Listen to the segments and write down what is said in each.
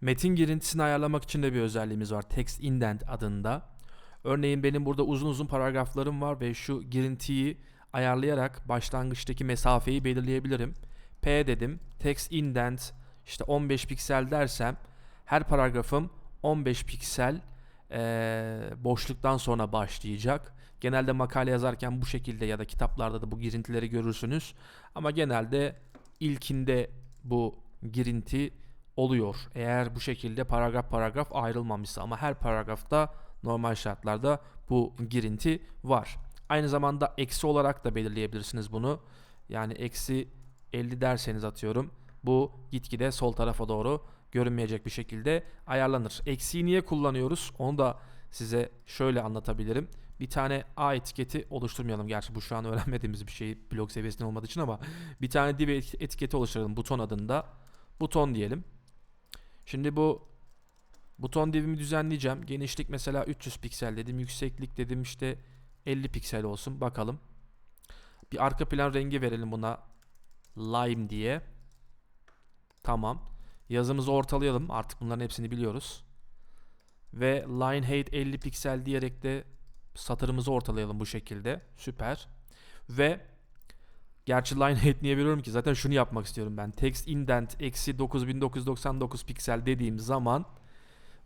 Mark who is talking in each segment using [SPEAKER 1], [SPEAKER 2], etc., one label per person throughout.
[SPEAKER 1] Metin girintisini ayarlamak için de bir özelliğimiz var. Text indent adında. Örneğin benim burada uzun uzun paragraflarım var ve şu girintiyi ayarlayarak başlangıçtaki mesafeyi belirleyebilirim. P dedim. Text indent işte 15 piksel dersem her paragrafım 15 piksel eee, boşluktan sonra başlayacak. Genelde makale yazarken bu şekilde ya da kitaplarda da bu girintileri görürsünüz. Ama genelde ilkinde bu girinti oluyor. Eğer bu şekilde paragraf paragraf ayrılmamışsa ama her paragrafta normal şartlarda bu girinti var. Aynı zamanda eksi olarak da belirleyebilirsiniz bunu. Yani eksi 50 derseniz atıyorum. Bu gitgide sol tarafa doğru görünmeyecek bir şekilde ayarlanır. Eksiği niye kullanıyoruz? Onu da size şöyle anlatabilirim. Bir tane A etiketi oluşturmayalım. Gerçi bu şu an öğrenmediğimiz bir şey blok seviyesinde olmadığı için ama bir tane div eti- etiketi oluşturalım buton adında. Buton diyelim. Şimdi bu buton divimi düzenleyeceğim. Genişlik mesela 300 piksel dedim. Yükseklik dedim işte 50 piksel olsun. Bakalım. Bir arka plan rengi verelim buna. Lime diye. Tamam. Yazımızı ortalayalım. Artık bunların hepsini biliyoruz. Ve line height 50 piksel diyerek de satırımızı ortalayalım bu şekilde. Süper. Ve Gerçi line height niye veriyorum ki? Zaten şunu yapmak istiyorum ben. Text indent eksi 9999 piksel dediğim zaman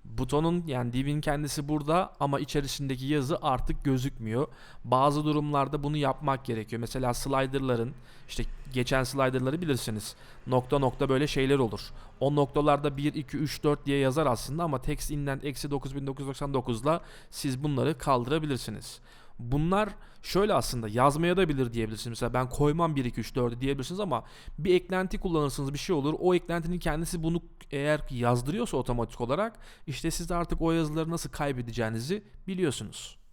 [SPEAKER 1] butonun yani divin kendisi burada ama içerisindeki yazı artık gözükmüyor. Bazı durumlarda bunu yapmak gerekiyor. Mesela slider'ların işte geçen slider'ları bilirsiniz. Nokta nokta böyle şeyler olur. O noktalarda 1, 2, 3, 4 diye yazar aslında ama text indent eksi 9999 ile siz bunları kaldırabilirsiniz. Bunlar şöyle aslında yazmaya da bilir diyebilirsiniz. Mesela ben koymam 1 2 3 4 diyebilirsiniz ama bir eklenti kullanırsınız bir şey olur. O eklentinin kendisi bunu eğer yazdırıyorsa otomatik olarak işte siz de artık o yazıları nasıl kaybedeceğinizi biliyorsunuz.